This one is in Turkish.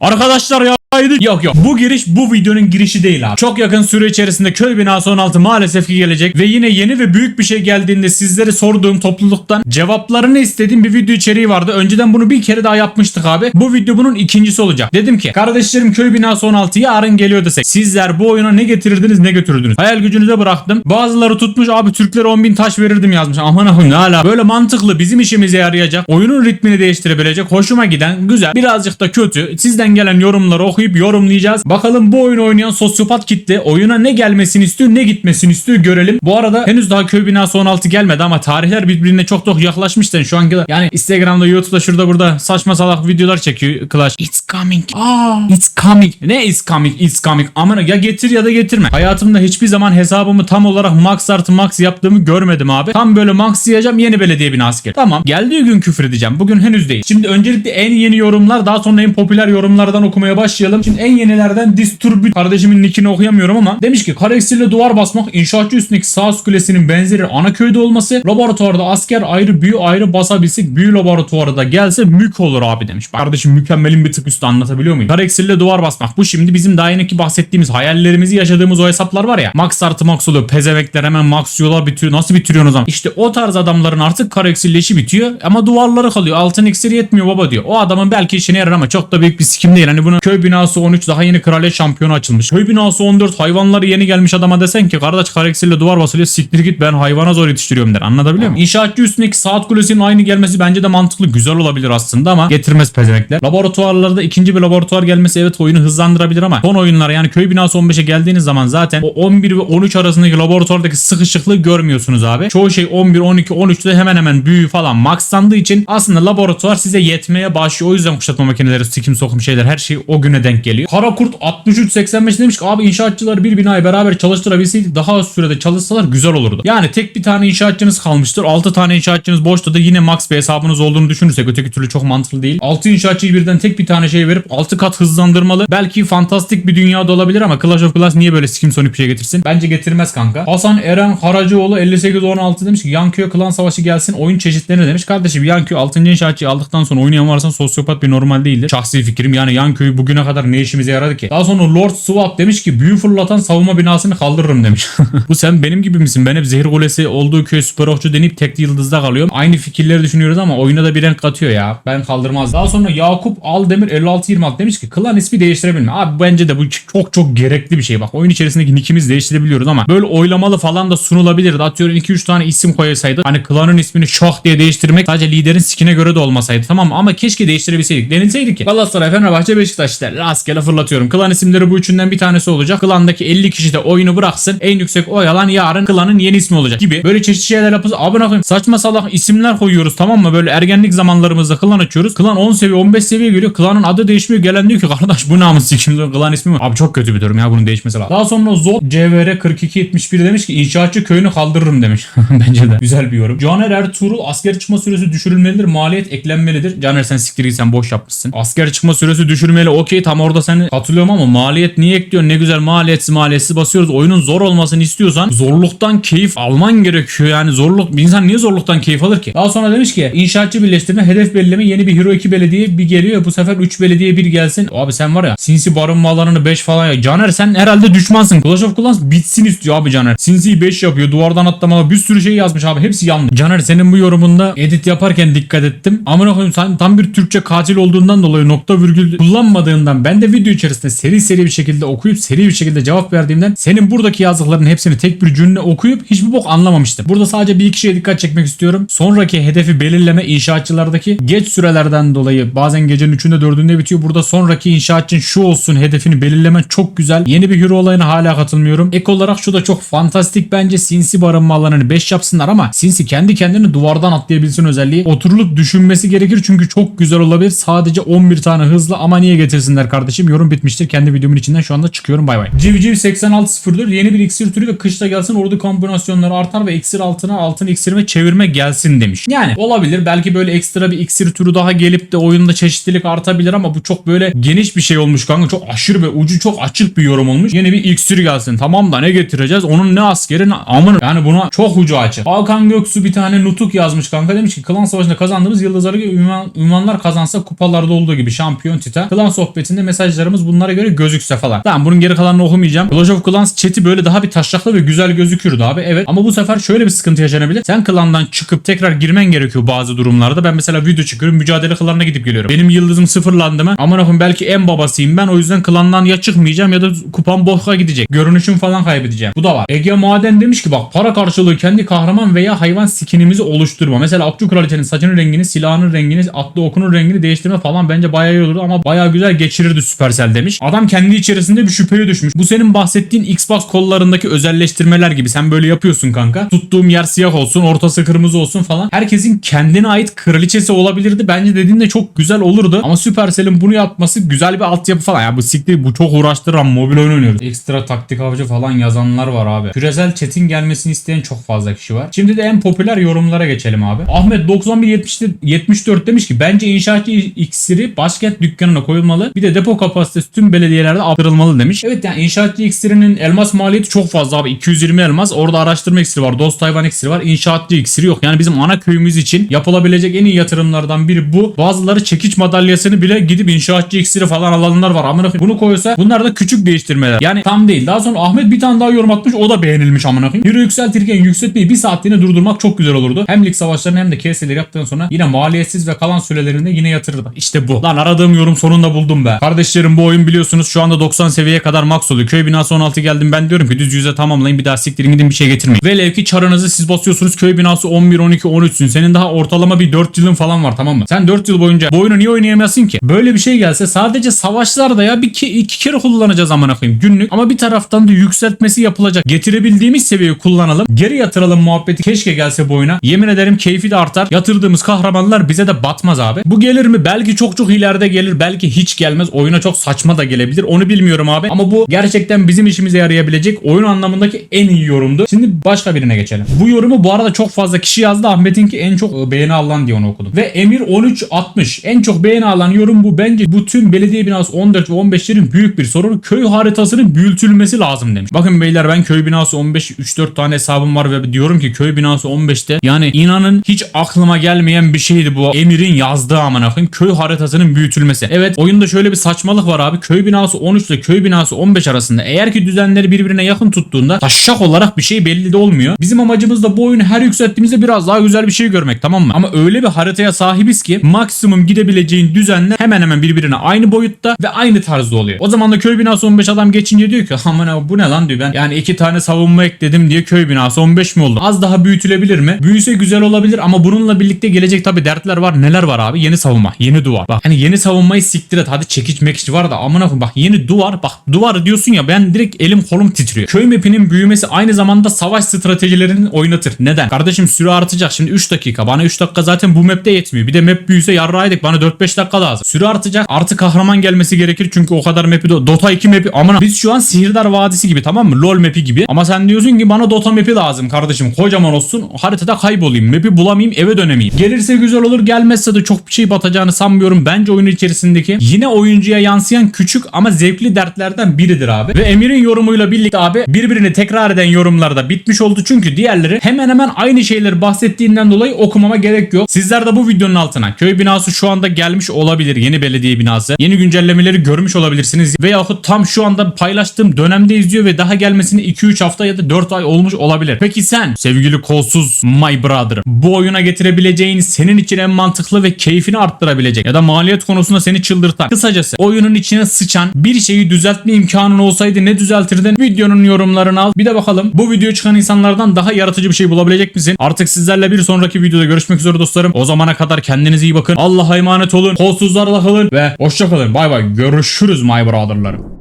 Arkadaşlar ya Haydi. Yok yok bu giriş bu videonun girişi değil abi. Çok yakın süre içerisinde köy binası 16 maalesef ki gelecek ve yine yeni ve büyük bir şey geldiğinde sizlere sorduğum topluluktan cevaplarını istediğim bir video içeriği vardı. Önceden bunu bir kere daha yapmıştık abi. Bu video bunun ikincisi olacak. Dedim ki kardeşlerim köy binası 16 yarın geliyor desek sizler bu oyuna ne getirirdiniz ne götürürdünüz? Hayal gücünüze bıraktım. Bazıları tutmuş abi Türklere 10 bin taş verirdim yazmış. Aman akım ne hala. Böyle mantıklı bizim işimize yarayacak. Oyunun ritmini değiştirebilecek. Hoşuma giden güzel. Birazcık da kötü. Sizden gelen yorumları okuyup yorumlayacağız. Bakalım bu oyunu oynayan sosyopat kitle oyuna ne gelmesini istiyor ne gitmesini istiyor görelim. Bu arada henüz daha köy binası 16 gelmedi ama tarihler birbirine çok çok yaklaşmıştır şu anki yani Instagram'da YouTube'da şurada burada saçma salak videolar çekiyor Clash. It's coming. Aa, it's coming. Ne it's coming? It's coming. Aman ya getir ya da getirme. Hayatımda hiçbir zaman hesabımı tam olarak max artı max yaptığımı görmedim abi. Tam böyle max diyeceğim yeni belediye binası gel. Tamam. Geldiği gün küfür edeceğim. Bugün henüz değil. Şimdi öncelikle en yeni yorumlar daha sonra en popüler yorumlardan okumaya başlayalım. Şimdi en yenilerden Disturbed kardeşimin nickini okuyamıyorum ama demiş ki kareksirle duvar basmak inşaatçı üstündeki Sağız Kulesi'nin benzeri ana köyde olması laboratuvarda asker ayrı büyü ayrı basabilsek büyü laboratuvarı da gelse mük olur abi demiş. Kardeşim mükemmelin bir tık üstü anlatabiliyor muyum? Kareksirle duvar basmak. Bu şimdi bizim daha yeniki bahsettiğimiz hayallerimizi yaşadığımız o hesaplar var ya. Max artı max oluyor. Pezevekler hemen max yiyorlar bitiyor. Nasıl bitiriyorsun o zaman? İşte o tarz adamların artık kareksirle işi bitiyor ama duvarları kalıyor. Altın iksiri yetmiyor baba diyor. O adamın belki işine yarar ama çok da büyük bir sikim değil. Hani bunu köy binası 13 daha yeni kraliyet şampiyonu açılmış. Köy binası 14 hayvanları yeni gelmiş adama desen ki kardeş kareksirle duvar basılıyor siktir git ben hayvana zor yetiştiriyorum der. Anlatabiliyor muyum? İnşaatçı üstündeki saat kulesinin aynı gelmesi bence de mantıklı güzel olabilir aslında ama getirmez pezemekler. Laboratuvarlarda ikinci bir laboratuvar gelmesi evet oyunu hızlandırabilir ama son oyunlar yani köy binası 15'e geldiğiniz zaman zaten o 11 ve 13 arasındaki laboratuvardaki sıkışıklığı görmüyorsunuz abi. Çoğu şey 11, 12, 13'te hemen hemen büyü falan maxlandığı için aslında laboratuvar size yetmeye başlıyor. O yüzden kuşatma makineleri, sikim sokum şeyler her şey o güne denk geliyor. Karakurt 6385 demiş ki abi inşaatçıları bir binayı beraber çalıştırabilseydik daha az sürede çalışsalar güzel olurdu. Yani tek bir tane inşaatçınız kalmıştır. 6 tane inşaatçınız boşta da yine max bir hesabınız olduğunu düşünürsek öteki türlü çok mantıklı değil. 6 inşaatçıyı birden tek bir tane şey verip 6 kat hızlandırmalı. Belki fantastik bir dünyada olabilir ama Clash of Clans niye böyle skim sonic bir şey getirsin? Bence getirmez kanka. Hasan Eren Karacıoğlu 5816 demiş ki Yankı'ya klan savaşı gelsin oyun çeşitlerine demiş. Kardeşim Yankı 6. inşaatçıyı aldıktan sonra oynayan varsa sosyopat bir normal değildir. Şahsi fikrim yani Yankı'yı bugüne kadar ne işimize yaradı ki? Daha sonra Lord Swap demiş ki büyü fırlatan savunma binasını kaldırırım demiş. Bu sen benim gibi misin? Ben hep zehir kulesi olduğu köy süper okçu deneyip tek yıldızda kalıyorum. Aynı fikirleri düşünüyoruz ama oyuna da bir renk katıyor ya. Ben kaldırmaz. Daha sonra Yakup Aldemir 5626 demiş ki klan ismi değiştirebilme. Abi bence de bu çok çok gerekli bir şey. Bak oyun içerisindeki nickimizi değiştirebiliyoruz ama böyle oylamalı falan da sunulabilirdi. Atıyorum 2-3 tane isim koyasaydı. Hani klanın ismini şah diye değiştirmek sadece liderin skine göre de olmasaydı. Tamam ama keşke değiştirebilseydik. Denilseydi ki Galatasaray, Fenerbahçe, Beşiktaş işte rastgele fırlatıyorum. Klan isimleri bu üçünden bir tanesi olacak. Klandaki 50 kişi de oyunu bıraksın. En yüksek oy alan yarın klanın yeni ismi olacak gibi. Böyle çeşitli şeyler yapıyoruz. Abone koyayım. Saçma salak isimler koyuyoruz tamam mı? Böyle ergenlik zamanlarımızda klan açıyoruz. Klan 10 seviye 15 seviye geliyor. Klanın adı değişmiyor. Gelen diyor ki kardeş bu namus sikimde klan ismi mi? Abi çok kötü bir durum ya bunun değişmesi lazım. Daha sonra Zod CVR 4271 demiş ki inşaatçı köyünü kaldırırım demiş. Bence de. Güzel bir yorum. Caner Ertuğrul asker çıkma süresi düşürülmelidir. Maliyet eklenmelidir. Caner sen siktir sen boş yapmışsın. Asker çıkma süresi düşürmeli. Okey tam orada seni katılıyorum ama maliyet niye ekliyorsun? Ne güzel maliyetsiz maliyetsiz basıyoruz. Oyunun zor olmasını istiyorsan zorluktan keyif alman gerekiyor. Yani zorluk bir insan niye zorluktan keyif alır ki? Daha sonra demiş ki inşaatçı birleştirme hedef belirleme yeni bir Hero 2 belediye bir geliyor. Bu sefer 3 belediye bir gelsin. Abi sen var ya sinsi barınma alanını 5 falan ya. Caner sen herhalde düşmansın. Clash of Clans bitsin istiyor abi Caner. Sinsi'yi 5 yapıyor. Duvardan atlamalı bir sürü şey yazmış abi. Hepsi yanlış. Caner senin bu yorumunda edit yaparken dikkat ettim. Amına koyayım sen tam bir Türkçe katil olduğundan dolayı nokta virgül kullanmadığından ben de video içerisinde seri seri bir şekilde okuyup seri bir şekilde cevap verdiğimden senin buradaki yazdıkların hepsini tek bir cümle okuyup hiçbir bok anlamamıştım. Burada sadece bir iki dikkat çekmek istiyorum. Sonraki hedefi belirleme inşaatçılardaki geç sürelerden dolayı bazen gecenin 3'ünde 4'ünde bitiyor. Burada sonraki inşaatçın şu olsun hedefini belirleme çok güzel. Yeni bir hero olayına hala katılmıyorum. Ek olarak şu da çok fantastik bence sinsi barınma alanını 5 yapsınlar ama sinsi kendi kendini duvardan atlayabilsin özelliği. Oturulup düşünmesi gerekir çünkü çok güzel olabilir. Sadece 11 tane hızlı ama niye getirsinler kardeşim? Yorum bitmiştir. Kendi videomun içinden şu anda çıkıyorum. Bay bay. Civciv 8604 yeni bir iksir türü ve kışta gelsin ordu kombinasyonları artar ve iksir altına altın iksir ve çevirme gelsin demiş. Yani olabilir. Belki böyle ekstra bir iksir türü daha gelip de oyunda çeşitlilik artabilir ama bu çok böyle geniş bir şey olmuş kanka. Çok aşırı ve ucu çok açık bir yorum olmuş. Yeni bir iksir gelsin. Tamam da ne getireceğiz? Onun ne askeri ne amın. Yani buna çok ucu açık. Hakan Göksu bir tane nutuk yazmış kanka. Demiş ki klan savaşında kazandığımız yıldızları ünvan, ünvanlar kazansa kupalarda olduğu gibi şampiyon tita. Klan sohbetinde mesajlarımız bunlara göre gözükse falan. Tamam bunun geri kalanını okumayacağım. Clash of Clans chat'i böyle daha bir taşraklı ve güzel gözükürdü abi. Evet ama bu sefer şöyle bir sıkıntı yaşanabilir. Sen klandan çıkıp tekrar girmen gerekiyor bazı durumlarda. Ben mesela video çıkıyorum mücadele klanına gidip geliyorum. Benim yıldızım sıfırlandı mı? Aman akım belki en babasıyım ben. O yüzden klandan ya çıkmayacağım ya da kupam boşa gidecek. Görünüşüm falan kaybedeceğim. Bu da var. Ege Maden demiş ki bak para karşılığı kendi kahraman veya hayvan skinimizi oluşturma. Mesela Akçu Kraliçenin saçının rengini, silahının rengini, atlı okunun rengini değiştirme falan bence bayağı iyi olurdu ama bayağı güzel geçirirdi Supercell demiş. Adam kendi içerisinde bir şüpheye düşmüş. Bu senin bahsettiğin Xbox kollarındaki özelleştirmeler gibi. Sen böyle yapıyorsun kanka. Tuttuğum yer siyah olsun, ortası kırmızı olsun falan. Herkesin kendine ait kraliçesi olabilirdi. Bence dediğin de çok güzel olurdu. Ama Supercell'in bunu yapması güzel bir altyapı falan. Ya bu siktir bu çok uğraştıran mobil oyun oynuyoruz. Ekstra taktik avcı falan yazanlar var abi. Küresel chat'in gelmesini isteyen çok fazla kişi var. Şimdi de en popüler yorumlara geçelim abi. Ahmet 9174 demiş ki bence inşaatçı iksiri başkent dükkanına koyulmalı. Bir de depo kapasitesi tüm belediyelerde arttırılmalı demiş. Evet yani inşaatçı iksirinin elmas maliyeti çok fazla abi. 220 elmas. Orada araştırma iksiri var. Dost hayvan iksiri var. İnşaatçı iksiri yok. Yani bizim ana köyümüz için yapılabilecek en iyi yatırımlardan biri bu. Bazıları çekiç madalyasını bile gidip inşaatçı iksiri falan alanlar var. Amına koyayım. Bunu koysa bunlar da küçük değiştirmeler. Yani tam değil. Daha sonra Ahmet bir tane daha yorum atmış. O da beğenilmiş amına koyayım. Hero yükseltirken yükseltmeyi bir saatliğine durdurmak çok güzel olurdu. Hem lig savaşlarını hem de KS'leri yaptıktan sonra yine maliyetsiz ve kalan sürelerinde yine yatırırdı. İşte bu. Lan aradığım yorum sonunda buldum be. Kardeşlerim bu oyun biliyorsunuz şu anda 90 seviyeye kadar max oluyor. Köy binası 16 geldim ben diyorum ki düz yüze tamamlayın bir daha siktirin gidin bir şey getirmeyin. Velev ki çarınızı siz basıyorsunuz köy binası 11, 12, 13'sün. Senin daha ortalama bir 4 yılın falan var tamam mı? Sen 4 yıl boyunca bu oyunu niye oynayamazsın ki? Böyle bir şey gelse sadece savaşlarda ya bir iki, iki kere kullanacağız amına koyayım günlük. Ama bir taraftan da yükseltmesi yapılacak. Getirebildiğimiz seviyeyi kullanalım. Geri yatıralım muhabbeti keşke gelse bu oyuna. Yemin ederim keyfi de artar. Yatırdığımız kahramanlar bize de batmaz abi. Bu gelir mi? Belki çok çok ileride gelir. Belki hiç gelmez. Oyuna çok saçma da gelebilir. Onu bilmiyorum abi. Ama bu gerçekten bizim işimize yarayabilecek oyun anlamındaki en iyi yorumdu. Şimdi başka birine geçelim. Bu yorumu bu arada çok fazla kişi yazdı. Ahmet'inki en çok e, beğeni alan diye onu okudum. Ve Emir 1360 en çok beğeni alan yorum bu. Bence bu tüm belediye binası 14 ve 15'lerin büyük bir sorunu. Köy haritasının büyütülmesi lazım demiş. Bakın beyler ben köy binası 15 3-4 tane hesabım var ve diyorum ki köy binası 15'te yani inanın hiç aklıma gelmeyen bir şeydi bu. Emir'in yazdığı amına koyayım köy haritasının büyütülmesi. Evet oyunda şöyle bir saçmalık var abi. Köy binası 13 ile köy binası 15 arasında eğer ki düzenleri birbirine yakın tuttuğunda taşak olarak bir şey belli de olmuyor. Bizim amacımız da bu oyunu her yükselttiğimizde biraz daha güzel bir şey görmek tamam mı? Ama öyle bir haritaya sahibiz ki maksimum gidebileceğin düzenler hemen hemen birbirine aynı boyutta ve aynı tarzda oluyor. O zaman da köy binası 15 adam geçince diyor ki aman bu ne lan diyor ben. Yani iki tane savunma ekledim diye köy binası 15 mi oldu? Az daha büyütülebilir mi? Büyüse güzel olabilir ama bununla birlikte gelecek tabi dertler var. Neler var abi? Yeni savunma, yeni duvar. Bak hani yeni savunmayı siktir et. Hadi çekiç mekiç var da amına koyayım bak yeni duvar. Bak duvar diyorsun ya ben direkt elim kolum titriyor. Köy mapinin büyümesi aynı zamanda savaş stratejilerini oynatır. Neden? Kardeşim süre artacak. Şimdi 3 dakika. Bana 3 dakika zaten bu map'te yetmiyor. Bir de map büyüse yarraydık. Bana 4-5 dakika lazım. Süre artacak. Artı kahraman gelmesi gerekir. Çünkü o kadar map'i do- Dota 2 map'i aman biz şu an Sihirdar Vadisi gibi tamam mı? LoL map'i gibi. Ama sen diyorsun ki bana Dota map'i lazım kardeşim. Kocaman olsun. Haritada kaybolayım. Map'i bulamayayım eve dönemeyeyim. Gelirse güzel olur. Gelmezse de çok bir şey batacağını sanmıyorum. Bence oyun içerisindeki yine oyuncuya yansıyan küçük ama zevkli dertlerden biridir abi. Ve Emir'in yorumuyla birlikte abi birbirini tekrar eden yorumlarda bitmiş oldu. Çünkü diğerleri hemen hemen aynı şeyleri bahsettiğinden dolayı okumama gerek yok. Sizler de bu videonun altına köy binası şu anda gelmiş olabilir. Yeni belediye binası. Yeni güncellemeleri görmüş olabilirsiniz. Veyahut tam şu anda paylaştığım dönemde izliyor ve daha gelmesine 2-3 hafta ya da 4 ay olmuş olabilir. Peki sen sevgili kolsuz my brother bu oyuna getirebileceğin senin için en mantıklı ve keyfini arttırabilecek ya da maliyet konusunda seni çıldırtan kısacası oyunun içine sıçan bir şeyi düzeltme imkanın olsaydı ne düzeltirdin? Videonun yorumlarını al. Bir de bakalım bu video çıkan insanlardan daha yaratıcı bir şey bulabilecek misin? Artık sizlerle bir sonraki videoda görüşmek üzere dostlarım. O zamana kadar kendinize iyi bakın. Allah'a emanet olun. Kolsuzlarla kalın ve hoşça kalın. Bay bay. Görüşürüz my brotherlarım.